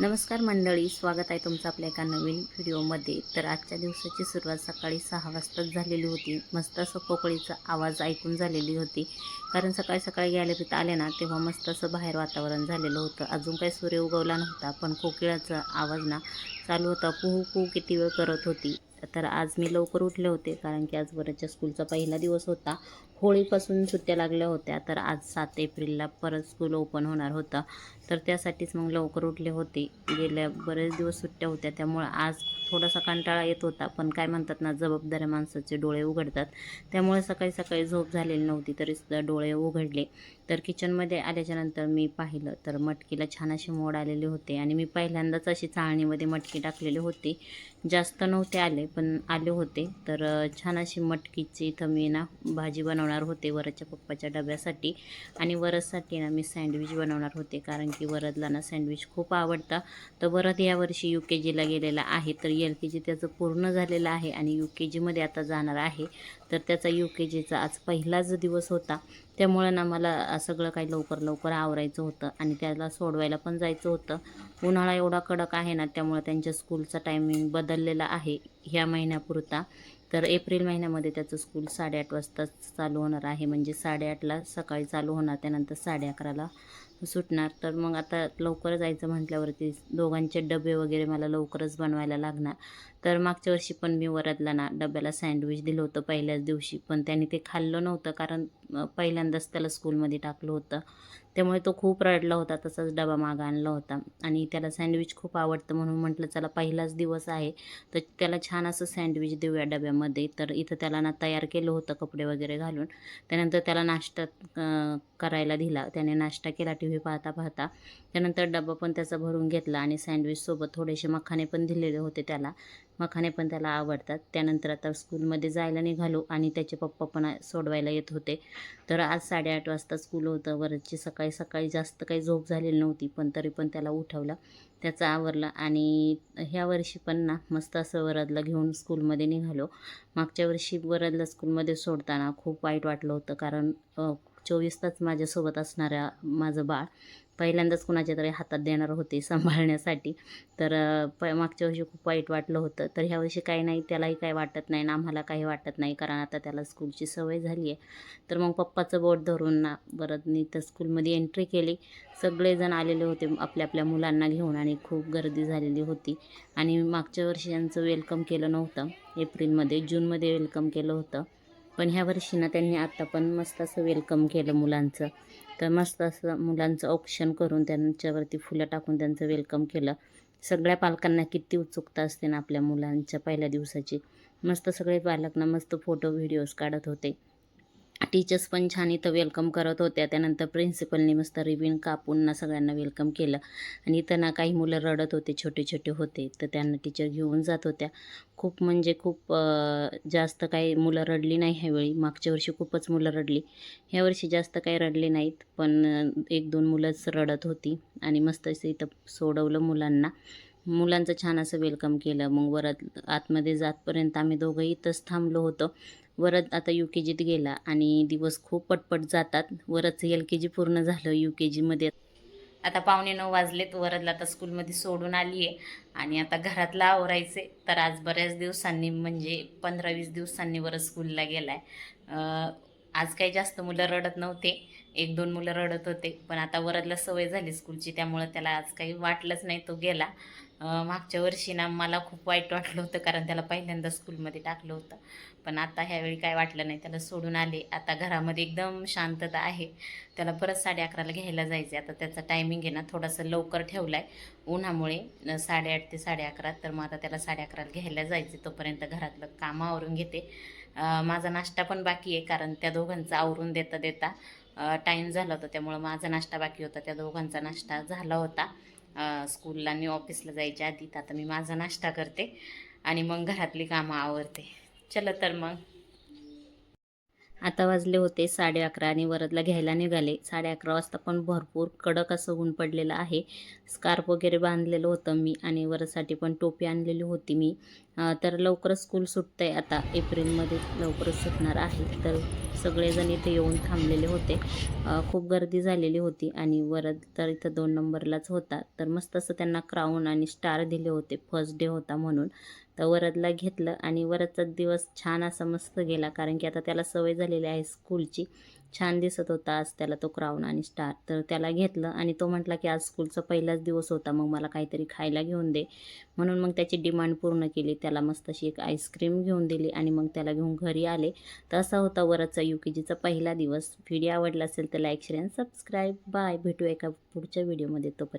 नमस्कार मंडळी स्वागत आहे तुमचं आपल्या एका नवीन व्हिडिओमध्ये. तर आजच्या दिवसाची सुरुवात सकाळी सहा वाजताच झालेली होती. मस्त असं पोकळीचा आवाज ऐकून झालेली होती. कारण सकाळी सकाळी गॅलरीत आले ना तेव्हा मस्त असं बाहेर वातावरण झालेलं होतं. अजून काही सूर्य उगवला नव्हता पण कोकिळाचा आवाज ना चालू होता. कुहू कुहू किती वेळ करत होती. तर आज मी लवकर उठले होते कारण की आज बऱ्याचच्या स्कूलचा पहिला दिवस होता. होळीपासून सुट्ट्या लागल्या होत्या तर आज सात एप्रिलला परत स्कूल ओपन होणार होतं. तर त्यासाठीच मग लवकर उठले होते. गेल्या बरेच दिवस सुट्ट्या होत्या त्यामुळं आज थोडासा कंटाळा येत होता. पण काय म्हणतात ना जबाबदाऱ्या माणसाचे डोळे उघडतात. त्यामुळे सकाळी सकाळी झोप झालेली नव्हती तरीसुद्धा डोळे उघडले. तर किचनमध्ये आल्याच्यानंतर मी पाहिलं तर मटकीला छान असे मोड आलेले होते. आणि मी पहिल्यांदाच अशी चाळणीमध्ये मटकी टाकलेली होती. जास्त नव्हते आले पण आले होते. तर छान अशी मटकीची इथं मी ना भाजी बनवणार होते वरदच्या पप्पाच्या डब्यासाठी. आणि वरदसाठी ना मी सँडविच बनवणार होते कारण की वरदला ना सँडविच खूप आवडतं. तर वरद यावर्षी यू के जीला गेलेला आहे तर एल के जी त्याचं पूर्ण झालेलं आहे आणि यू के जीमध्ये आता जाणार आहे. तर त्याचा यू के जीचा आज पहिलाच दिवस होता. त्यामुळं ना मला सगळं काही लवकर लवकर आवरायचं होतं आणि त्याला सोडवायला पण जायचं होतं. उन्हाळा एवढा कडक आहे ना त्यामुळे त्यांच्या स्कूलचा टायमिंग बदललेला आहे ह्या महिन्यापुरता. तर एप्रिल महिन्यामध्ये त्याचं स्कूल साडेआठ वाजता चालू होणार आहे. म्हणजे साडेआठला सकाळी चालू होणार त्यानंतर साडे अकराला सुटणार. तर मग आता लवकर जायचं म्हटल्यावरती दोघांचे डबे वगैरे मला लवकरच बनवायला लागणार. तर मागच्या वर्षी पण मी वरदला ना डब्याला सँडविच दिलं होतं पहिल्याच दिवशी. पण त्याने ते खाल्लं नव्हतं कारण पहिल्यांदाच त्याला स्कूलमध्ये टाकलं होतं. त्यामुळे तो खूप रडला होता तसाच डबा मागं आणला होता. आणि त्याला सँडविच खूप आवडतं म्हणून म्हटलं चला पहिलाच दिवस आहे. तर त्याला छान असं सँडविच देऊया डब्यामध्ये. तर इथं त्याला ना तयार केलं होतं कपडे वगैरे घालून. त्यानंतर त्याला नाश्ता करायला दिला. त्याने नाश्ता केला टी व्ही पाहता पाहता. त्यानंतर डबा पण त्याचा भरून घेतला आणि सँडविचसोबत थोडेसे मखाने पण दिलेले होते त्याला. मखाने पण त्याला आवडतात. त्यानंतर आता स्कूलमध्ये जायला निघालो आणि त्याचे पप्पा पण सोडवायला येत होते. तर आज साडेआठ वाजता स्कूल होतं. वरची सकाळी सकाळी जास्त काही झोप झालेली नव्हती पण तरी पण त्याला उठवलं. त्याचं आवरलं आणि ह्या वर्षी पण ना मस्त असं वरदला घेऊन स्कूलमध्ये निघालो. मागच्या वर्षी वरदला स्कूलमध्ये सोडताना खूप वाईट वाटलं होतं कारण चोवीस तास माझ्यासोबत असणाऱ्या माझं बाळ पहिल्यांदाच कुणाच्या तरी हातात देणार होते सांभाळण्यासाठी. तर प मागच्या वर्षी खूप वाईट वाटलं होतं. तर ह्या वर्षी काही नाही त्यालाही काही वाटत नाही ना आम्हाला काही वाटत नाही. कारण आता त्याला स्कूलची सवय झाली आहे तर मग पप्पाचं बोट धरून ना बरं तर स्कूलमध्ये एंट्री केली. सगळेजण आलेले होते आपल्या आपल्या मुलांना घेऊन आणि खूप गर्दी झालेली होती. आणि मागच्या वर्षी यांचं वेलकम केलं नव्हतं. एप्रिलमध्ये जूनमध्ये वेलकम केलं होतं. पण ह्या वर्षी ना त्यांनी आत्ता पण मस्त असं वेलकम केलं मुलांचं. तर मस्त असं मुलांचं औक्षण करून त्यांच्यावरती फुलं टाकून त्यांचं वेलकम केलं. सगळ्या पालकांना किती उत्सुकता असते ना आपल्या मुलांच्या पहिल्या दिवसाची. मस्त सगळे पालक ना मस्त फोटो व्हिडिओज काढत होते. टीचर्स पण छान इथं वेलकम करत होत्या. त्यानंतर प्रिन्सिपलनी मस्त रिबिन कापून ना सगळ्यांना वेलकम केलं. आणि इथं ना काही मुलं रडत होते छोटे छोटे होते. तर त्यांना टीचर घेऊन जात होत्या. खूप म्हणजे खूप जास्त काही मुलं रडली नाही ह्यावेळी. मागच्या वर्षी खूपच मुलं रडली. ह्या वर्षी जास्त काही रडली नाहीत. पण एक दोन मुलंच रडत होती. आणि मस्त असं इथं सोडवलं मुलांना. मुलांचं छान असं वेलकम केलं. मग वरत आतमध्ये जातपर्यंत आम्ही दोघंही इथंच थांबलो होतो. वरद आता यू के जीत गेला आणि दिवस खूप पटपट जातात. वरदचं एल के जी पूर्ण झालं यू के जीमध्ये आता पावणे नऊ वाजलेत. वरदला आता स्कूलमध्ये सोडून आली आहे आणि आता घरातला आवरायचे तर आज बऱ्याच दिवसांनी म्हणजे पंधरा वीस दिवसांनी वरद स्कूलला गेला आहे आज काही जास्त मुलं रडत नव्हते. एक दोन मुलं रडत होते. पण आता वरदला सवय झाली स्कूलची त्यामुळं त्याला आज काही वाटलंच नाही तो गेला. मागच्या वर्षी ना मला खूप वाईट वाटलं होतं कारण त्याला पहिल्यांदा स्कूलमध्ये टाकलं होतं. पण आता ह्यावेळी काय वाटलं नाही त्याला सोडून आले. आता घरामध्ये एकदम शांतता आहे. त्याला परत साडे अकराला घ्यायला जायचं आता त्याचा टायमिंग आहे ना थोडासा लवकर ठेवला आहे उन्हामुळे साडेआठ ते साडे अकरा तर मग आता त्याला साडे अकराला घ्यायला जायचं तोपर्यंत घरातलं कामं आवरून घेते. माझा नाश्ता पण बाकी आहे कारण त्या दोघांचा आवरून देता देता टाईम झाला होता. त्यामुळं माझा नाश्ता बाकी होता. त्या दोघांचा नाश्ता झाला होता. स्कूलला आणि ऑफिसला जायच्या आधी. तर आता मी माझा नाश्ता करते आणि मग घरातली कामं आवरते. चला तर मग. आता वाजले होते साडे अकरा आणि वरदला घ्यायला निघाले. साडे अकरा वाजता पण भरपूर कडक असं ऊन पडलेलं आहे. स्कार्फ वगैरे बांधलेलं होतं मी आणि वरदसाठी पण टोपी आणलेली होती मी. तर लवकरच स्कूल सुटतं आहे आता. एप्रिलमध्ये लवकरच सुटणार आहे. तर सगळेजण इथे येऊन थांबलेले होते. खूप गर्दी झालेली होती आणि वरद तर इथं दोन नंबरलाच होता. तर मस्त असं त्यांना क्राऊन आणि स्टार दिले होते. फर्स्ट डे होता म्हणून. तर वरदला घेतलं आणि वरदचा दिवस छान असा मस्त गेला. कारण की आता त्याला सवय झालेली आहे स्कूलची. छान दिसत होता आज त्याला तो क्राऊन आणि स्टार तर त्याला घेतलं आणि तो म्हटला की आज स्कूलचा पहिलाच दिवस होता मग मला काहीतरी खायला घेऊन दे. म्हणून मग त्याची डिमांड पूर्ण केली. त्याला मस्त अशी एक आईस्क्रीम घेऊन दिली आणि मग त्याला घेऊन घरी आले. तर असा होता वरदचा यू के जीचा पहिला दिवस. व्हिडिओ आवडला असेल तर like share and subscribe bye भेटू एका पुढच्या व्हिडिओमध्ये तोपर्यंत